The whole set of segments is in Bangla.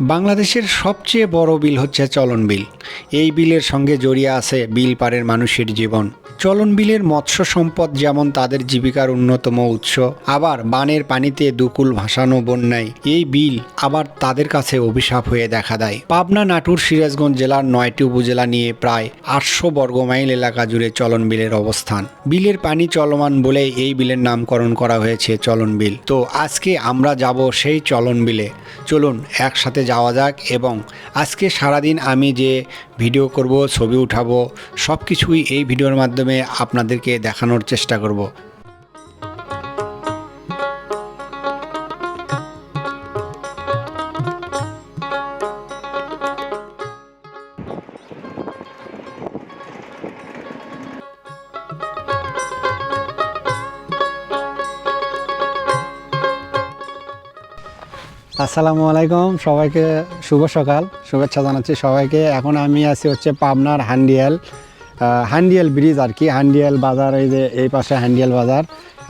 বাংলাদেশের সবচেয়ে বড় বিল হচ্ছে চলন বিল। এই বিলের সঙ্গে জড়িয়ে আছে বিল পারের মানুষের জীবন। চলন বিলের মৎস্য সম্পদ যেমন তাদের জীবিকার অন্যতম উৎস, আবার বানের পানিতে দুকুল ভাসানো বন্যায় এই বিল আবার তাদের কাছে অভিশাপ হয়ে দেখা দেয়। পাবনা নাটোর সিরাজগঞ্জ জেলার নয়টি উপজেলা নিয়ে প্রায় আটশো বর্গমাইল এলাকা জুড়ে চলন বিলের অবস্থান। বিলের পানি চলমান বলে এই বিলের নামকরণ করা হয়েছে চলন বিল তো আজকে আমরা যাব সেই চলন বিলে চলুন একসাথে যাওয়া যাক এবং আজকে সারাদিন আমি যে ভিডিও করব, ছবি উঠাবো সব কিছুই এই ভিডিওর মাধ্যমে আপনাদেরকে দেখানোর চেষ্টা করব। আসসালামু আলাইকুম, সবাইকে শুভ সকাল। শুভেচ্ছা জানাচ্ছি সবাইকে। এখন আমি আছি হচ্ছে পাবনার হান্ডিয়াল। আহ, হান্ডিয়াল ব্রিজ আর কি হান্ডিয়াল বাজার এই যে এই পাশে হ্যান্ডিয়াল বাজার।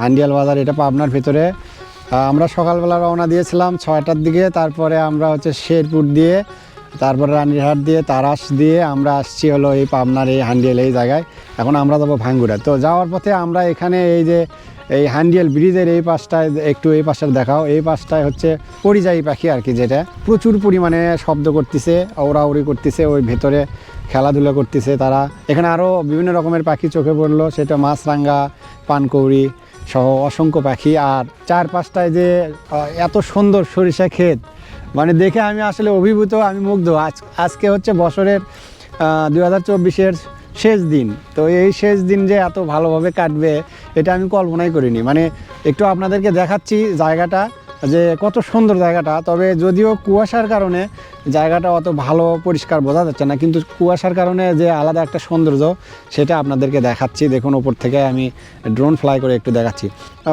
হান্ডিয়াল বাজার এটা পাবনার ভিতরে। আমরা সকালবেলা রওনা দিয়েছিলাম ছয়টার দিকে তারপরে আমরা হচ্ছে শেরপুর দিয়ে তারপরে রানীরহাট দিয়ে তারাস দিয়ে আমরা আসছি হলো এই পাবনার এই হান্ডিয়াল এই জায়গায়। এখন আমরা যাব ভাঙ্গুড়া। তো যাওয়ার পথে আমরা এখানে এই যে এই হান্ডিয়াল ব্রিজের এই পাশটায় একটু এই পাশটা দেখাও। এই পাশটায় হচ্ছে পরিযায়ী পাখি আর কি যেটা প্রচুর পরিমাণে শব্দ করতেছে ওড়াউড়ি করতেছে ওই ভেতরে খেলাধুলা করতেছে তারা। এখানে আরও বিভিন্ন রকমের পাখি চোখে পড়ল, সেটা মাছরাঙ্গা পানকৌড়ি সহ অসংখ্য পাখি। আর চার পাঁচটায় যে এত সুন্দর সরিষা ক্ষেত মানে দেখে আমি আসলে অভিভূত, আমি মুগ্ধ। আজ, আজকে হচ্ছে বছরের দুই হাজার চব্বিশের শেষ দিন। তো এই শেষ দিন যে এত ভালোভাবে কাটবে, এটা আমি কল্পনাই করিনি। মানে একটু আপনাদেরকে দেখাচ্ছি জায়গাটা। যে কত সুন্দর জায়গাটা, তবে যদিও কুয়াশার কারণে জায়গাটা অত ভালো পরিষ্কার বোঝা যাচ্ছে না, কিন্তু কুয়াশার কারণে যে আলাদা একটা সৌন্দর্য সেটা আপনাদেরকে দেখাচ্ছি। দেখুন ওপর থেকে আমি ড্রোন ফ্লাই করে একটু দেখাচ্ছি।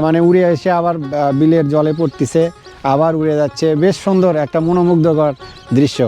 মানে উড়ে এসে আবার বিলের জলে পড়তেছে, আবার উড়ে যাচ্ছে। বেশ সুন্দর, একটা মনোমুগ্ধকর দৃশ্য।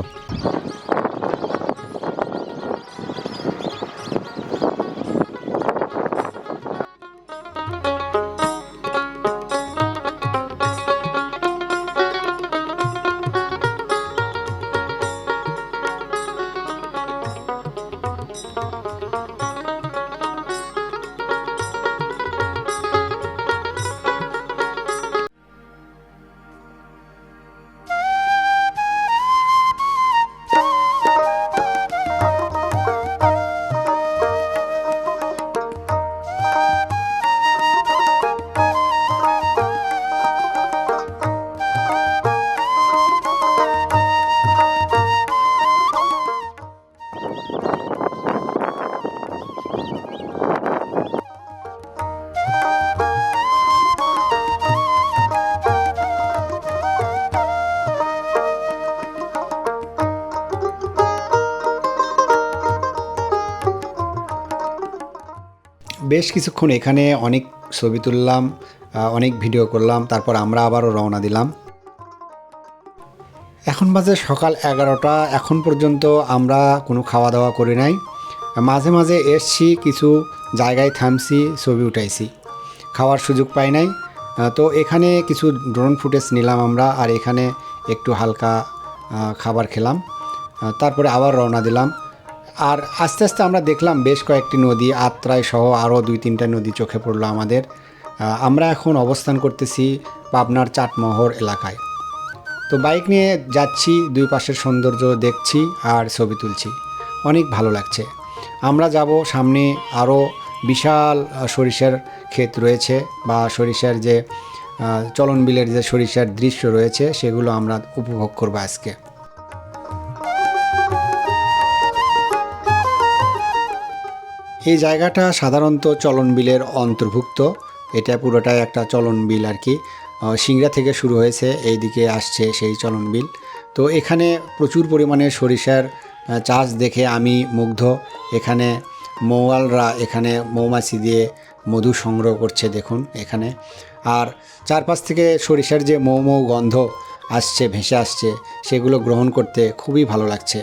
বেশ কিছুক্ষণ এখানে অনেক ছবি তুললাম অনেক ভিডিও করলাম, তারপর আমরা আবারও রওনা দিলাম। এখন বাজে সকাল এগারোটা, এখন পর্যন্ত আমরা কোনো খাওয়া দাওয়া করি নাই। মাঝে মাঝে এসছি, কিছু জায়গায় থামছি, ছবি উঠাইছি। খাওয়ার সুযোগ পাই নাই। তো এখানে কিছু ড্রোন ফুটেজ নিলাম আমরা, আর এখানে একটু হালকা খাবার খেলাম। তারপরে আবার রওনা দিলাম। আর আস্তে আস্তে আমরা দেখলাম বেশ কয়েকটি নদী আত্রায় সহ আরও দুই তিনটা নদী চোখে পড়ল আমাদের। আমরা এখন অবস্থান করতেছি পাবনার চাটমোহর এলাকায়। তো বাইক নিয়ে যাচ্ছি, দুই পাশের সৌন্দর্য দেখছি আর ছবি তুলছি। অনেক ভালো লাগছে। আমরা যাব সামনে আরও বিশাল সরিষার ক্ষেত রয়েছে বা সরিষার যে চলন বিলের যে সরিষার দৃশ্য রয়েছে সেগুলো আমরা উপভোগ করব আজকে। এই জায়গাটা সাধারণত চলন বিলের অন্তর্ভুক্ত। এটা পুরোটাই একটা চলন বিল আর কি। সিংড়া থেকে শুরু হয়েছে এই দিকে আসছে সেই চলন বিল। তো এখানে প্রচুর পরিমাণে সরিষার চাষ দেখে আমি মুগ্ধ। এখানে মৌয়ালরা এখানে মৌমাছি দিয়ে মধু সংগ্রহ করছে দেখুন এখানে। আর চারপাশ থেকে সরিষার যে মৌ মৌ গন্ধ আসছে, ভেসে আসছে, সেগুলো গ্রহণ করতে খুবই ভালো লাগছে।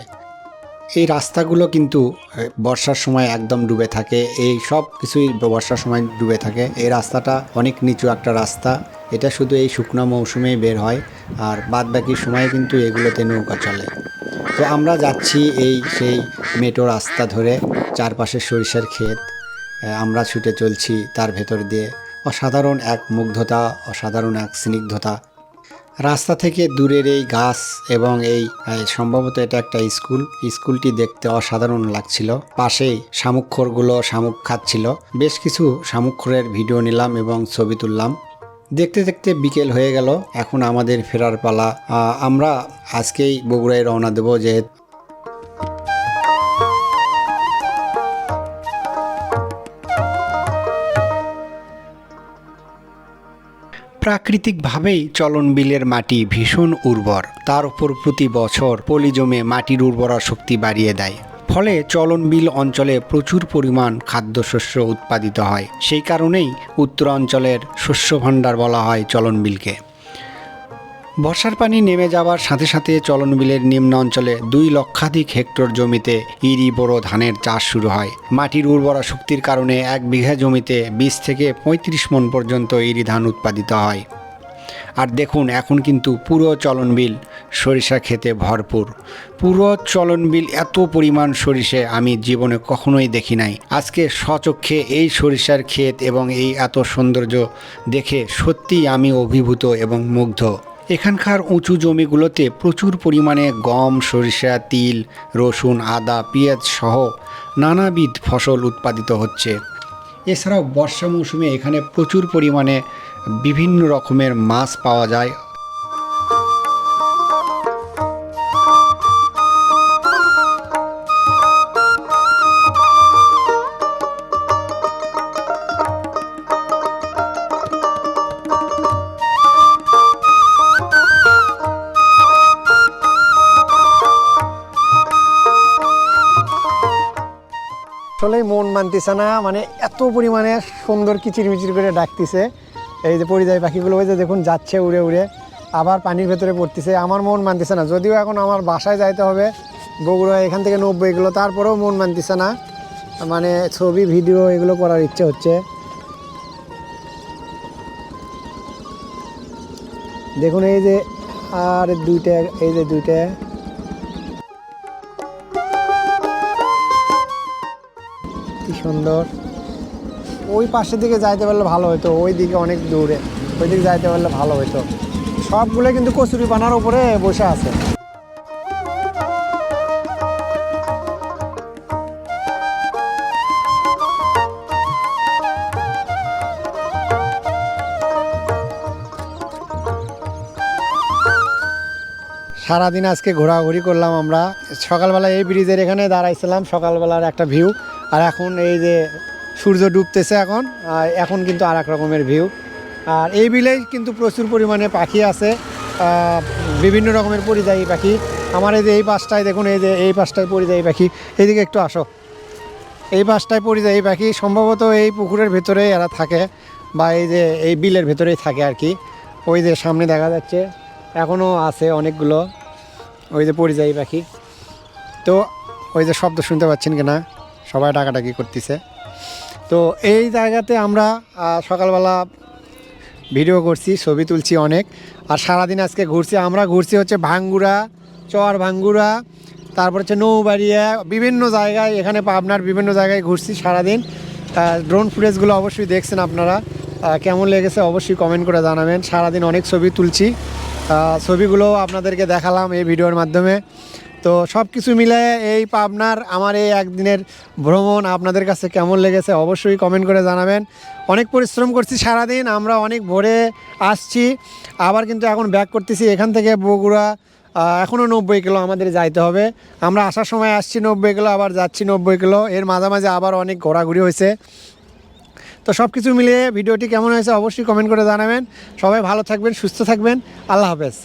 এই রাস্তাগুলো কিন্তু বর্ষার সময় একদম ডুবে থাকে। এই সব কিছুই বর্ষার সময় ডুবে থাকে। এই রাস্তাটা অনেক নিচু একটা রাস্তা। এটা শুধু এই শুকনো মৌসুমেই বের হয়। আর বাদ বাকি সময় কিন্তু এগুলোতে নৌকা চলে। তো আমরা যাচ্ছি এই সেই মেটো রাস্তা ধরে, চারপাশে সরিষার ক্ষেত। আমরা ছুটে চলছি তার ভেতর দিয়ে। অসাধারণ এক মুগ্ধতা, অসাধারণ এক স্নিগ্ধতা। রাস্তা থেকে দূরের এই গাছ এবং এই সম্ভবত এটা একটা স্কুল। স্কুলটি দেখতে অসাধারণ লাগছিল। পাশেই শামুক্ষরগুলো শামুক খাচ্ছিল। বেশ কিছু শামুক্ষরের ভিডিও নিলাম এবং ছবি তুললাম। দেখতে দেখতে বিকেল হয়ে গেল। এখন আমাদের ফেরার পালা। আমরা আজকেই বগুড়ায় রওনা দেবো যেহেতু প্রাকৃতিকভাবেই চলন বিলের মাটি ভীষণ উর্বর। তার উপর প্রতি বছর পলি জমে মাটির উর্বরা শক্তি বাড়িয়ে দেয়। ফলে চলনবিল অঞ্চলে প্রচুর পরিমাণ খাদ্যশস্য উৎপাদিত হয়। সেই কারণেই উত্তরাঞ্চলের শস্য ভাণ্ডার বলা হয় চলন বিলকে। বর্ষার পানি নেমে যাওয়ার সাথে সাথে চলন বিলের নিম্ন অঞ্চলে দুই লক্ষাধিক হেক্টর জমিতে ইরি বড় ধানের চাষ শুরু হয়। মাটির উর্বরা শক্তির কারণে এক বিঘা জমিতে বিশ থেকে পঁয়ত্রিশ মন পর্যন্ত ইরি ধান উৎপাদিত হয়। আর দেখুন, এখন কিন্তু পুরো চলন বিল সরিষা খেতে ভরপুর। পুরো চলন বিল এত পরিমাণ সরিষে আমি জীবনে কখনোই দেখি নাই। আজকে স্বচক্ষে এই সরিষার ক্ষেত এবং এই এত সৌন্দর্য দেখে সত্যিই আমি অভিভূত এবং মুগ্ধ। এখানকার উঁচু জমিগুলোতে প্রচুর পরিমাণে গম, সরিষা, তিল, রসুন, আদা, পেঁয়াজ সহ নানাবিধ ফসল উৎপাদিত হচ্ছে। এছাড়াও বর্ষা মৌসুমে এখানে প্রচুর পরিমাণে বিভিন্ন রকমের মাছ পাওয়া যায়। আসলে মন মানতেছে না মানে এত পরিমাণে সুন্দর কিচিরমিচির করে ডাকতেছে। এই যে পরিযায়ী পাখিগুলো, ওই যে দেখুন যাচ্ছে উড়ে উড়ে, আবার পানির ভেতরে পড়তেছে। আমার মন মানতেছে না, যদিও এখন আমার বাসায় যাইতে হবে বগুড়া এখান থেকে নব্বই কিলো তারপরেও মন মানতেছে না। মানে ছবি, ভিডিও এগুলো করার ইচ্ছে হচ্ছে। দেখুন এই যে, আর দুইটা, এই যে দুইটা। সুন্দর। ওই পাশের দিকে যাইতে পারলে ভালো হতো ওই দিকে অনেক দূরে, ওই দিকে যাইতে পারলে ভালো হতো সবগুলো কিন্তু কচুরি পানার উপরে বসে আছে। সারাদিন আজকে ঘোরাঘুরি করলাম আমরা। সকালবেলা এই ব্রিজের এখানে দাঁড়াইছিলাম, সকালবেলার একটা ভিউ আর এখন এই যে সূর্য ডুবতেছে এখন এখন কিন্তু আর রকমের ভিউ আর এই বিলেই কিন্তু প্রচুর পরিমাণে পাখি আছে বিভিন্ন রকমের পরিযায়ী পাখি। আমার এই যে এই পাশটায় দেখুন, এই যে এই পাশটায় পরিযায়ী পাখি। এইদিকে একটু আসো। এই পাশটায় পরিযায়ী পাখি সম্ভবত এই পুকুরের ভেতরেই এরা থাকে, বা এই যে এই বিলের ভেতরেই থাকে আর কি। ওই যে সামনে দেখা যাচ্ছে এখনও আছে অনেকগুলো, ওই যে পরিযায়ী পাখি। তো ওই যে শব্দ শুনতে পাচ্ছেন কিনা? সবাই ডাকাডাকি করতেছে। তো এই জায়গাতে আমরা সকালবেলা ভিডিও করছি, ছবি তুলছি অনেক। আর সারাদিন আজকে ঘুরছি, আমরা ঘুরছি হচ্ছে ভাঙ্গুরা চর ভাঙ্গুরা তারপর হচ্ছে নৌবাড়িয়া, বিভিন্ন জায়গায়, এখানে পাবনার বিভিন্ন জায়গায় ঘুরছি সারাদিন। ড্রোন ফুটেজগুলো অবশ্যই দেখছেন আপনারা। কেমন লেগেছে অবশ্যই কমেন্ট করে জানাবেন। সারাদিন অনেক ছবি তুলছি। ছবিগুলো আপনাদেরকে দেখালাম এই ভিডিওর মাধ্যমে। তো সব কিছু মিলে এই পাবনার আমার এই একদিনের ভ্রমণ আপনাদের কাছে কেমন লেগেছে অবশ্যই কমেন্ট করে জানাবেন। অনেক পরিশ্রম করছি সারাদিন, আমরা অনেক ভোরে আসছি। আবার কিন্তু এখন ব্যাক করতেছি এখান থেকে বগুড়া এখনও নব্বই কিলো আমাদের যাইতে হবে। আমরা আসার সময় আসছি নব্বই কিলো, আবার যাচ্ছি নব্বই কিলো। এর মাঝামাঝি আবার অনেক ঘোরাঘুরি হয়েছে। তো সব কিছু মিলিয়ে ভিডিওটি কেমন হয়েছে অবশ্যই কমেন্ট করে জানাবেন। সবাই ভালো থাকবেন, সুস্থ থাকবেন। আল্লাহ হাফেজ।